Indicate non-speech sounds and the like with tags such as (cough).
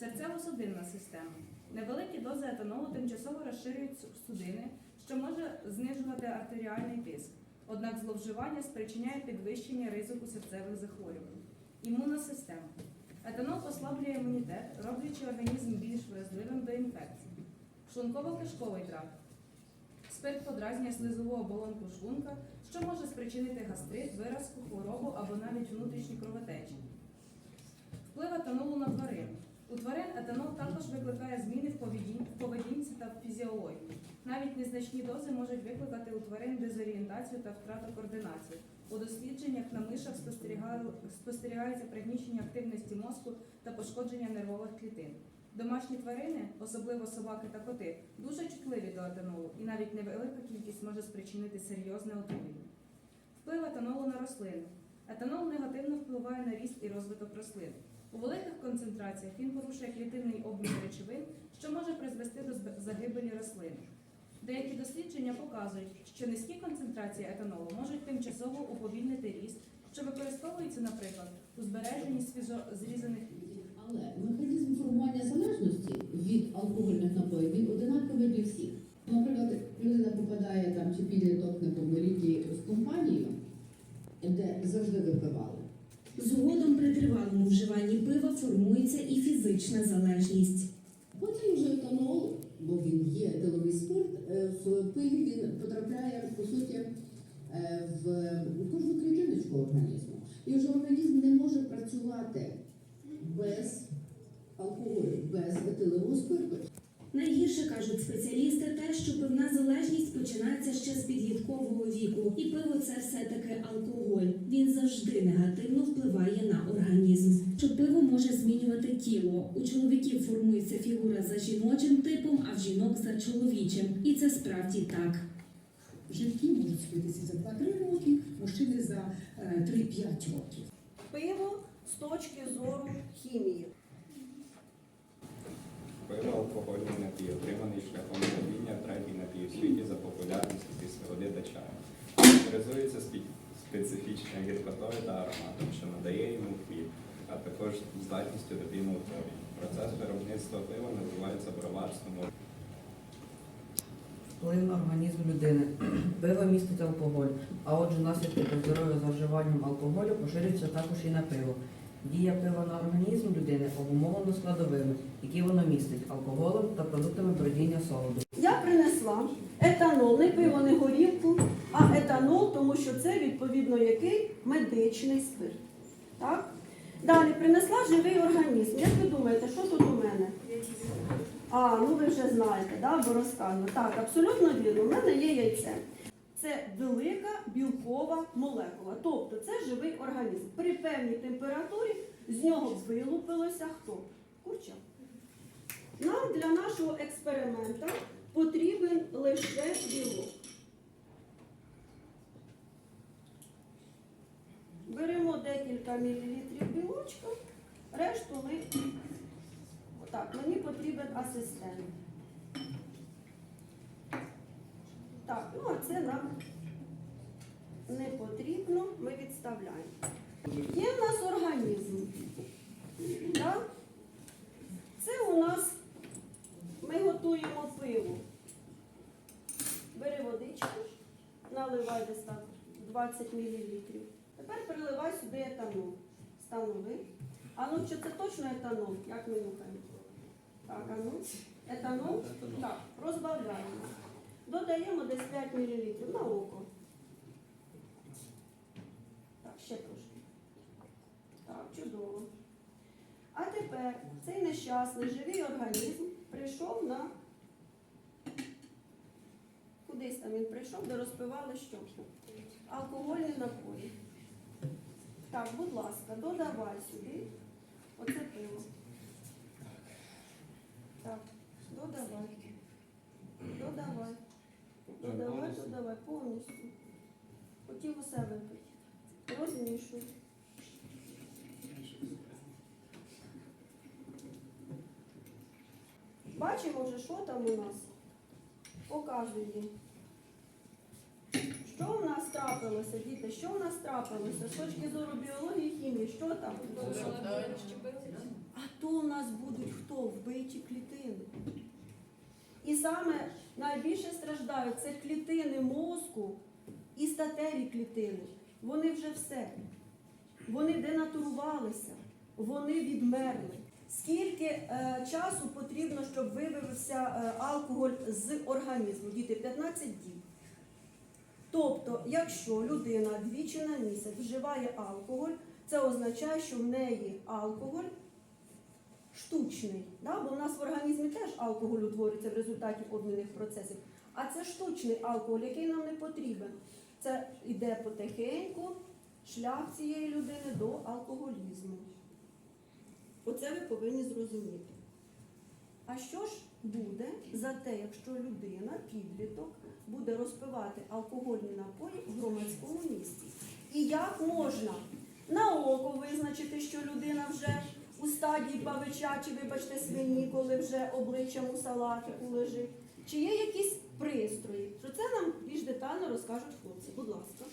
серцево-судинна система. Невеликі дози етанолу тимчасово розширюють судини, що може знижувати артеріальний тиск. Однак зловживання спричиняє підвищення ризику серцевих захворювань. Імунна система. Етанол послаблює імунітет, роблячи організм більш вразливим до інфекцій. Шлунково-кишковий тракт. Спирт подразнює слизову оболонку шлунка, що може спричинити гастрит, виразку, хворобу або навіть внутрішні кровотечі. Вплив етанолу на тварин. У тварин етанол також викликає зміни в поведінці та в фізіології. Навіть незначні дози можуть викликати у тварин дезорієнтацію та втрату координації. У дослідженнях на мишах спостерігається пригнічення активності мозку та пошкодження нервових клітин. Домашні тварини, особливо собаки та коти, дуже чутливі до етанолу, і навіть невелика кількість може спричинити серйозне отруєння. Вплив етанолу на рослини. Етанол негативно впливає на ріст і розвиток рослин. У великих концентраціях він порушує клітинний обмін речовин, що може призвести до загибелі рослин. Деякі дослідження показують, що низькі концентрації етанолу можуть тимчасово уповільнити ріст, що використовується, наприклад, у збереженні свіжозрізаних Але механізм формування залежності від алкогольних напоїв він одинаковий для всіх. Наприклад, людина попадає там чи підліток неповнолітній в компанію, де завжди випивали. Вживанні пива формується і фізична залежність. Потім вже етанол, бо він є етиловий спирт, е, в пилі він потрапляє по суті е, в кожну клітиночку організму. І вже організм не може працювати без алкоголю, без етилового спирту. Найгірше кажуть спеціалісти те, що пивна залежність починається ще з підліткового віку, і пиво це все-таки алкоголь. Він завжди негативно впливає на організм. Що пиво може змінювати тіло. У чоловіків формується фігура за жіночим типом, а в жінок за чоловічим. І це справді так. Жінки можуть спитися за 2-3 роки, мужчини за е, 3-5 років. пиво з точки зору хімії. Пиво алкогольний напій, отриманий шляхом водіння, третій напій у світі за популярністю після води та чаю. Характеризується специфічною гіркотою та ароматом, що надає йому хліб, а також здатністю до піноутворення. Процес виробництва пива називається броварством. Вплив на організм людини. (clears throat) Пиво містить алкоголь, а отже наслідки для здоров'я за вживанням алкоголю поширюються також і на пиво. Дія пива на організм людини обумовлена складовими, які воно містить алкоголем та продуктами бродіння солоду. Я принесла етанол, не пиво, не горілку, а етанол, тому що це відповідно який медичний спирт. Так? Далі принесла живий організм. Як ви думаєте, що тут у мене? А, ну ви вже знаєте, да, бо розказано. Так, абсолютно вірно. У мене є яйце. Це велика білкова молекула. Тобто це живий організм. При певній температурі з нього вилупилося хто? Курча. Нам для нашого експеримента потрібен лише білок. Беремо декілька мілілітрів білочка, решту ми. Так, мені потрібен асистент. Так, ну а це нам не потрібно, ми відставляємо. Є в нас організм. Так? Це у нас ми готуємо пиво. Бери водичку, наливай десь так 20 мл. Тепер переливай сюди етанол. Станови. А ну чи це точно етанол? Як ми нюхаємо? Так, а ну. Етанол? Так, розбавляємо. Додаємо десь 5 мл на око. Так, ще трошки. Так, чудово. А тепер цей нещасний живий організм прийшов на кудись там він прийшов, де розпивали що? Алкогольні напої. Так, будь ласка, додавай сюди. Оце пиво. Так, додавай. Додавай. Додавай, додавай, повністю. Хотів усе випити. Розмішуй. Бачимо вже, що там у нас. Показуй їм. Що в нас трапилося, діти? Що в нас трапилося? З точки зору біології, хімії, що там? А то у нас будуть хто? Вбиті клітини. І саме найбільше страждають це клітини мозку і статеві клітини. Вони вже все. Вони денатурувалися, вони відмерли. Скільки е, часу потрібно, щоб вивився е, алкоголь з організму? Діти 15 діб. Тобто, якщо людина двічі на місяць вживає алкоголь, це означає, що в неї алкоголь штучний. Да? Бо в нас в організмі теж алкоголь утворюється в результаті обмінних процесів. А це штучний алкоголь, який нам не потрібен. Це йде потихеньку шлях цієї людини до алкоголізму. Оце ви повинні зрозуміти. А що ж буде за те, якщо людина, підліток, буде розпивати алкогольні напої в громадському місці? І як можна на око визначити, що людина вже стадії чи, вибачте, свині, коли вже обличчям у салатику лежить? Чи є якісь пристрої? Про це нам більш детально розкажуть хлопці. Будь ласка.